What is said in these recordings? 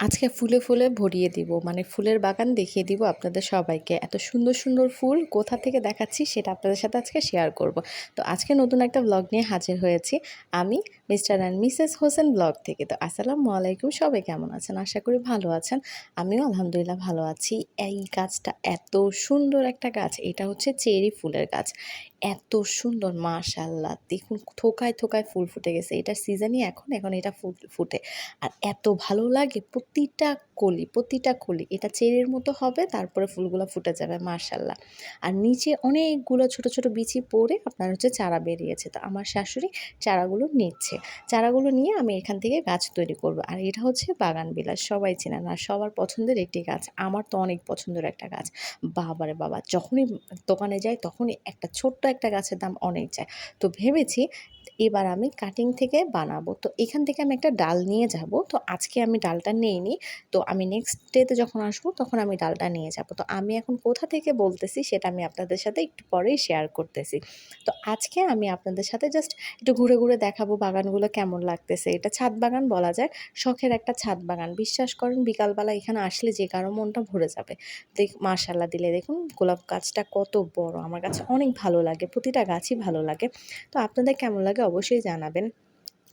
আজকে ফুলে ফুলে ভরিয়ে দিব মানে ফুলের বাগান দেখিয়ে দিব আপনাদের সবাইকে। এত সুন্দর সুন্দর ফুল কোথা থেকে দেখাচ্ছি সেটা আপনাদের সাথে আজকে শেয়ার করব। তো আজকে নতুন একটা ব্লগ নিয়ে হাজির হয়েছি আমি Mr and Mrs Hossain blog থেকে। তো আসসালামু আলাইকুম, সবাই কেমন আছেন? আশা করি ভালো আছেন। আমিও আলহামদুলিল্লাহ ভালো আছি। এই গাছটা এত সুন্দর একটা গাছ, এটা হচ্ছে চেরি ফুলের গাছ। এত সুন্দর, মাশাল্লাহ। দেখুন, থোকায় থোকায় ফুল ফুটে গেছে। এটার সিজনই এখন এখন এটা ফুটে আর এত ভালো লাগে প্রতিটা কলি প্রতিটা কলি। এটা চেরির মতো হবে, তারপরে ফুলগুলো ফুটে যাবে, মাশাল্লাহ। আর নিচে অনেকগুলো ছোট ছোট বিচি পড়ে আপনার হচ্ছে চারা বেরিয়েছে। তো আমার শাশুড়ি চারাগুলো নিচ্ছে। চারাগুলো নিয়ে আমি এখান থেকে গাছ তৈরি করব। আর এটা হচ্ছে বাগান বিলাস, সবাই চেনেন আর সবার পছন্দের একটি গাছ। আমার তো অনেক পছন্দের একটা গাছ। বাবারে বাবা, যখনই দোকানে যাই, তখনই একটা ছোট্ট একটা গাছের দাম অনেক যায়। তো ভেবেছি এবার আমি কাটিং থেকে বানাবো। তো এখান থেকে আমি একটা ডাল নিয়ে যাব। তো আজকে আমি ডালটা নিইনি। তো আমি নেক্সট ডেতে যখন আসব, তখন আমি ডালটা নিয়ে যাব। তো আমি এখন কোথা থেকে বলতেছি, সেটা আমি আপনাদের সাথে একটু পরেই শেয়ার করতেছি। তো আজকে আমি আপনাদের সাথে জাস্ট একটু ঘুরে ঘুরে দেখাবো বাগানগুলো কেমন লাগতেছে। এটা ছাদ বাগান বলা যায়। শখের একটা ছাদ বাগান। বিশ্বাস করেন, বিকালবেলা এখানে আসলে যে কারও মনটা ভরে যাবে। দেখ মাশাল্লাহ দিলে দেখুন, গোলাপ গাছটা কত বড়। আমার কাছে অনেক ভালো লাগে। প্রতিটা গাছই ভালো লাগে। তো আপনাদের কেমন লাগে অবশ্যই জানাবেন।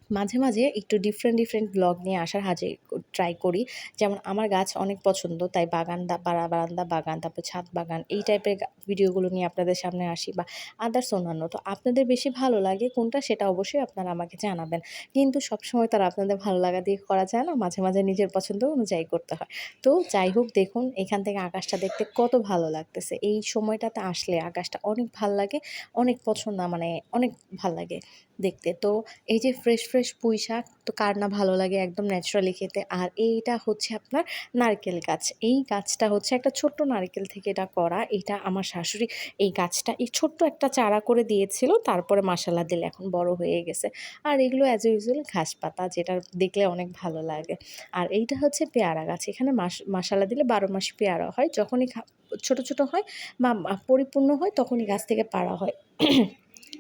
মাঝে মাঝে একটু ডিফারেন্ট ডিফারেন্ট ব্লগ নিয়ে আসার হাজে ট্রাই করি। যেমন আমার গাছ অনেক পছন্দ, তাই বাগান বাড়া বারান্দা বাগান, তারপর ছাদ বাগান, এই টাইপের ভিডিওগুলো নিয়ে আপনাদের সামনে আসি বা আদার্স অন্যান্য। তো আপনাদের বেশি ভালো লাগে কোনটা সেটা অবশ্যই আপনারা আমাকে জানাবেন। কিন্তু সবসময় তার আপনাদের ভালো লাগা দিয়ে করা যায় না, মাঝে মাঝে নিজের পছন্দ অনুযায়ী করতে হয়। তো যাই হোক দেখুন, এখান থেকে আকাশটা দেখতে কত ভালো লাগতেছে। এই সময়টাতে আসলে আকাশটা অনেক ভালো লাগে, অনেক পছন্দ মানে অনেক ভালো লাগে দেখতে। তো এই যে ফ্রেশ ফ্রেশ পুঁই শাক তো কার না ভালো লাগে একদম ন্যাচারালি খেতে। আর এইটা হচ্ছে আপনার নারকেল গাছ। এই গাছটা হচ্ছে একটা ছোট্ট নারকেল থেকে এটা করা। এটা আমার শাশুড়ি এই গাছটা এই ছোট্ট একটা চারা করে দিয়েছিল, তারপরে মাসালা দিলে এখন বড় হয়ে গেছে। আর এগুলো অ্যাজ ইউজুয়াল ঘাস পাতা, যেটা দেখলে অনেক ভালো লাগে। আর এইটা হচ্ছে পেয়ারা গাছ। এখানে মাস মাসালা দিলে বারো মাস পেয়ারা হয়। যখনই ছোট ছোট হয় বা পরিপূর্ণ হয়, তখনই গাছ থেকে পাড়া হয়।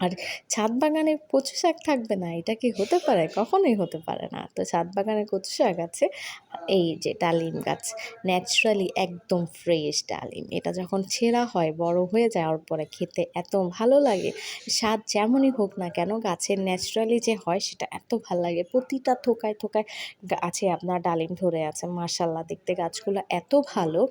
আর ছাদ বাগানে কচু শাক থাকবে না, এটা কি হতে পারে? কখনোই হতে পারে না। তো ছাদ বাগানে কচু শাক আছে, এই যে ডালিম গাছ ন্যাচারালি একদম ফ্রেশ ডালিম। এটা যখন ছেঁড়া হয়, বড় হয়ে যাওয়ার পরে খেতে এত ভালো লাগে, স্বাদ যেমনই হোক না কেন, গাছের ন্যাচারালি যে হয়, সেটা এত ভালো লাগে। প্রতিটা থোকায় থোকায় গাছে আপনার ডালিম ধরে আছে মার্শাল্লাহ দেখতে গাছগুলো এত ভালো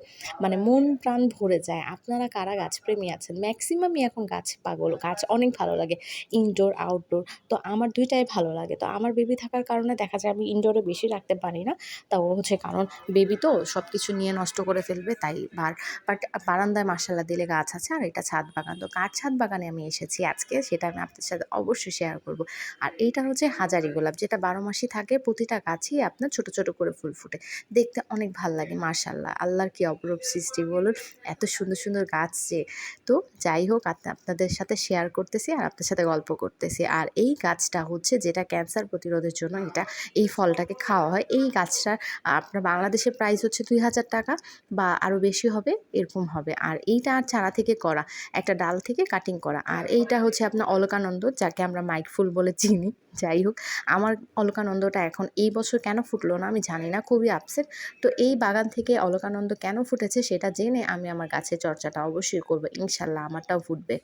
মানে মন প্রাণ ভরে যায়। আপনারা কারা গাছপ্রেমী আছেন? ম্যাক্সিমামই এখন গাছ পাগল, গাছ অনেক ভালো লাগে ইনডোর আউটডোর তো আমার দুইটাই ভালো লাগে। তো আমার বেবি থাকার কারণে দেখা যায় আমি ইনডোরে বেশি রাখতে পারি না। তাও হচ্ছে কারণ বেবি তো সব কিছু নিয়ে নষ্ট করে ফেলবে, তাই বার বাট বারান্দায় মাসাল্লা দিলে গাছ আছে আর এটা ছাদ বাগান। তো কার ছাদ বাগানে আমি এসেছি আজকে সেটা আমি আপনাদের সাথে অবশ্যই শেয়ার করব। আর এইটা হচ্ছে হাজারি গোলাপ, যেটা বারো মাসই থাকে, প্রতিটা গাছই আপনার ছোট ছোট করে ফুল ফুটে। দেখতে অনেক ভালো লাগে মার্শাল্লাহ আল্লাহর কি অপরূপ সৃষ্টি বলুন। এত সুন্দর সুন্দর গাছ যে। তো যাই হোক আপনাদের সাথে শেয়ার করতেছি আর আপনার সাথে গল্প করতেছি। আর এই গাছটা হচ্ছে যেটা ক্যান্সার প্রতিরোধের জন্য এটা, এই ফলটাকে খাওয়া হয়। এই গাছটা আপনার বাংলাদেশের প্রাইস হচ্ছে দুই হাজার টাকা বা আরও বেশি হবে, এরকম হবে। আর এইটা আর চারা থেকে করা, একটা ডাল থেকে কাটিং করা। আর এইটা হচ্ছে আপনার অলকানন্দ, যাকে আমরা মাইক ফুল বলে চিনি। যাই হোক, আমার অলকানন্দটা এখন এই বছর কেন ফুটলো না আমি জানি না, খুবই আপসেট তো এই বাগান থেকে অলকানন্দ কেন ফুটেছে সেটা জেনে আমি আমার গাছের চর্চাটা অবশ্যই করব। ইনশাল্লাহ আমারটাও ফুটবে।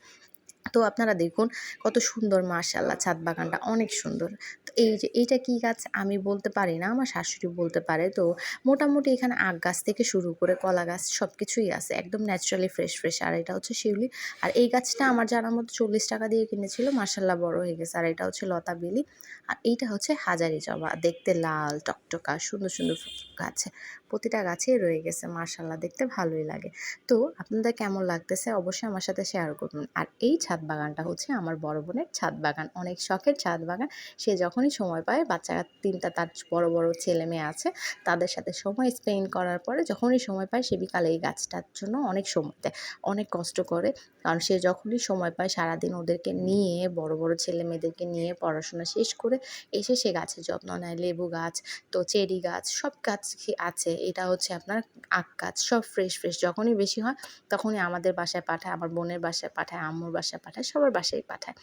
তো আপনারা দেখুন কত সুন্দর মার্শাল্লাহ ছাদ বাগানটা অনেক সুন্দর। তো এই যে, এইটা কী গাছ? আমি বলতে পারি না, আমার শাশুড়ি বলতে পারে। তো মোটামুটি এখানে আখ গাছ থেকে শুরু করে কলা গাছ সব কিছুই আছে, একদম ন্যাচারালি ফ্রেশ ফ্রেশ আর এটা হচ্ছে শিউলি। আর এই গাছটা আমার জানার মতো চল্লিশ টাকা দিয়ে কিনেছিল মার্শাল্লাহ বড় হয়ে গেছে। আর এটা হচ্ছে লতা বেলি, আর এইটা হচ্ছে হাজারি জবা দেখতে লাল, টকটকা, সুন্দর সুন্দর গাছ। প্রতিটা গাছেই রয়ে গেছে মার্শাল্লাহ দেখতে ভালোই লাগে। তো আপনাদের কেমন লাগতেছে? অবশ্যই আমার সাথে শেয়ার করুন আর এই ছাদ বাগানটা হচ্ছে আমার বড় বোনের ছাদ বাগান। অনেক শখের ছাদ বাগান। সে যখনই সময় পায়, বাচ্চা তিনটা তার বড় বড় ছেলে মেয়ে আছে, তাদের সাথে সময় স্পেন্ড করার পরে যখনই সময় পায়, সে বিকালে এই গাছটার জন্য অনেক সময় দেয়। অনেক কষ্ট করে। কারণ সে যখনই সময় পায়, সারাদিন ওদেরকে নিয়ে, বড় বড় ছেলে মেয়েদেরকে নিয়ে পড়াশোনা শেষ করে এসে সে গাছের যত্ন নেয়। লেবু গাছ, তো চেরি গাছ, সব গাছ আছে এটা হচ্ছে আপনার আখ গাছ, সব ফ্রেশ ফ্রেশ যখনই বেশি হয়, তখনই আমাদের বাসায় পাঠায়, আমার বোনের বাসায় পাঠায়, আম্মুর বাসায় পাঠায় পাঠায় সবার বাসায় পাঠায়।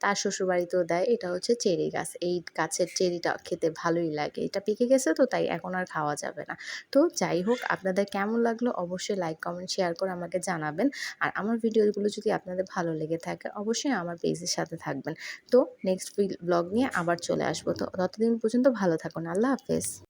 তার শ্বশুরবাড়িতেও দেয়, এটা হচ্ছে চেরি গাছ। এই গাছের চেরিটা খেতে ভালোই লাগে। এটা পেকে গেছে তো, তাই এখন আর খাওয়া যাবে না। তো যাই হোক, আপনাদের কেমন লাগল অবশ্যই লাইক কমেন্ট শেয়ার করে আমাকে জানাবেন। আর আমার ভিডিওগুলো যদি আপনাদের ভালো লেগে থাকে, অবশ্যই আমার পেজের সাথে থাকবেন। তো নেক্সট ব্লগ নিয়ে আবার চলে আসব। তো ততদিন পর্যন্ত ভালো থাকুন। আল্লাহ হাফেজ।